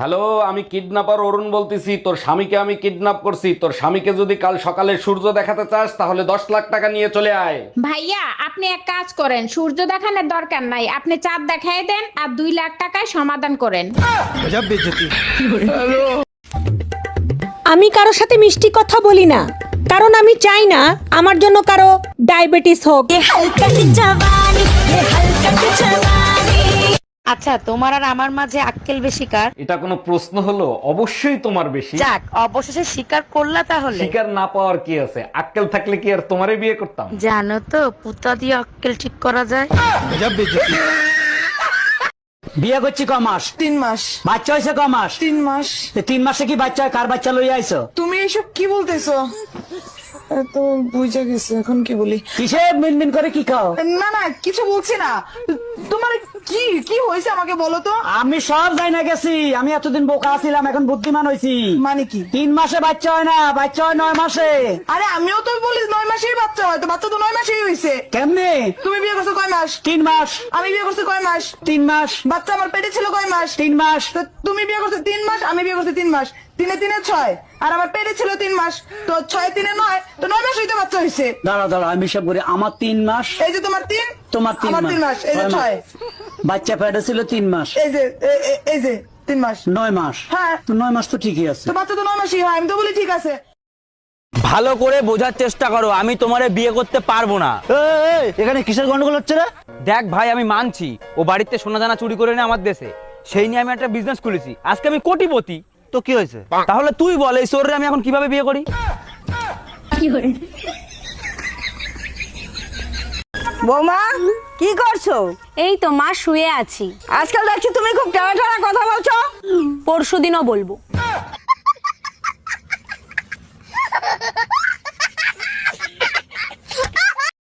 Hello আমি kidnapper অরুণ বলতেছি। তোর স্বামীকে আমি কিডন্যাপ করছি। তোর স্বামীকে যদি কাল সকালে সূর্য দেখাতে চাস তাহলে দশ লাখ টাকা নিয়ে চলে আয়। ভাইয়া আপনি এক কাজ করেন। সূর্য দেখানোর দরকার নাই। আপনি চাঁদ দেখাই দেন আর দুই লাখ টাকায় সমাধান করেন। আমি কারোর সাথে মিষ্টি কথা বলি না। কারণ আমি চাই না আমার জন্য কারও ডায়াবেটিস হোক। আচ্ছা তোমার আর আমার মাঝে আক্কেল বেশি কার? এটা কোনো প্রশ্ন হলো? অবশ্যই তোমার বেশি। যাক অবশেষে স্বীকার করলা তাহলে। শিকার না পাওয়ার কি আছে? আক্কেল থাকলে কি আর তোমারে বিয়ে করতাম? জানো তো পুতা দিয়ে আক্কেল ঠিক করা যায়। বিয়ে করছি ক মাস? তিন মাস। বাচ্চা হয়েছে ক মাস? তিন মাস। তো তিন মাসে কি বাচ্চা হয়? কার বাচ্চা লইয়া আইছো? তুমি এসব কি বলতেছো? এ তো বুঝে গেছে এখন কি বলি? কিসে মিনমিন করে কি খাও? না না কিছু বলছি না। তোমার কি কি হয়েছে আমাকে বলো তো? আমি সব যাই না গেছি। আমি এতদিন বোকা ছিলাম এখন বুদ্ধিমান হয়েছি। মানে কি? তিন মাসে বাচ্চা হয় না বাচ্চা হয় নয় মাসে। আরে আমিও তো বলি নয় মাসেই বাচ্চা হয় তো বাচ্চা তো নয় মাসেই হয়েছে। কেমনে? তুমি বিয়ে করছ কয় মাস? তিন মাস। আমি বিয়ে করছি কয় মাস? তিন মাস। বাচ্চা আমার পেটে ছিল কয় মাস? তিন মাস। তুমি বিয়ে করছ তিন মাস আমি বিয়ে করছি তিন মাস। তিনে তিনে ছয়। আর আমার পেটে ছিল তিন মাস। তো ছয় তিনে নয় তো নয় মাস হইতে বাচ্চা হয়েছে দাঁড়া দাঁড়া আমি সব করি আমার তিন মাস এই যে তোমার তিন তোমার তিন আমার তিন মাস। এই যে ছয় বাচ্চা পেটে ছিল তিন মাস। এই যে এই যে তিন মাস। নয় মাস। হ্যাঁ। তো নয় মাস তো ঠিকই আছে। তো বাচ্চা তো নয় মাসই হয় আমি তো বলি ঠিক আছে। ভালো করে বোঝার চেষ্টা করো আমি তোমারে বিয়ে করতে পারব না। এখানে কিসের গন্ডগোল হচ্ছে রে? দেখ ভাই আমি মানছি ও বাড়িতে সোনা দানা চুরি করে নেয় আমার দেশে। সেই নিয়ে আমি একটা বিজনেস খুলেছি। আজকে আমি কোটিপতি। তো কি হয়েছে? তাহলে তুই বল এই শহরে আমি এখন কীভাবে বিয়ে করি? বৌমা কি করছ? এই তো মা শুয়ে আছি। আজকাল দেখছি তুমি খুব টানা টানা কথা বলছো। পরশু দিনও বলব।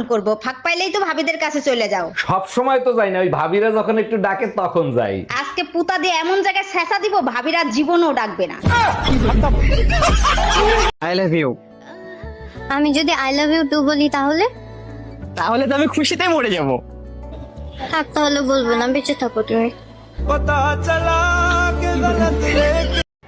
ফোন করব। ফাঁক পাইলেই তো ভাবিদের কাছে চলে যাও। সব সময় তো যাই না ওই ভাবিরা যখন একটু ডাকে তখন যাই। আজকে পুতা দিয়ে এমন জায়গায় ছেঁচা দিব ভাবিরা জীবনও ডাকবে না। আই লাভ ইউ আমি যদি আই লাভ ইউ টু বলি তাহলে? তাহলে তো আমি খুশিতে মরে যাব। থাক তাহলে বলব না বেঁচে থাকো তুমি। পতা চালা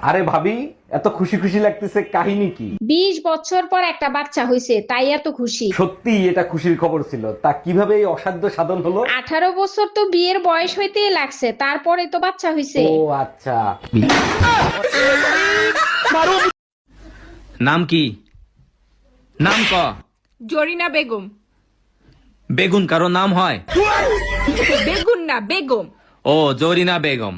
আরে ভাবি এত খুশি খুশি লাগতেছে কাহিনী কি? বিশ বছর পর একটা বাচ্চা হয়েছে তাই এত খুশি। সত্যি এটা খুশির খবর ছিল। তা কীভাবে এই অসাধ্য সাধন হলো? আঠারো বছর তো বিয়ের বয়স হইতেই লাগছে তারপরে তো বাচ্চা হয়েছে ও আচ্ছা। নাম কি? নাম ক? জরিনা বেগম। বেগুন কারও নাম হয়? বেগুন না বেগম। ও জরিনা বেগম।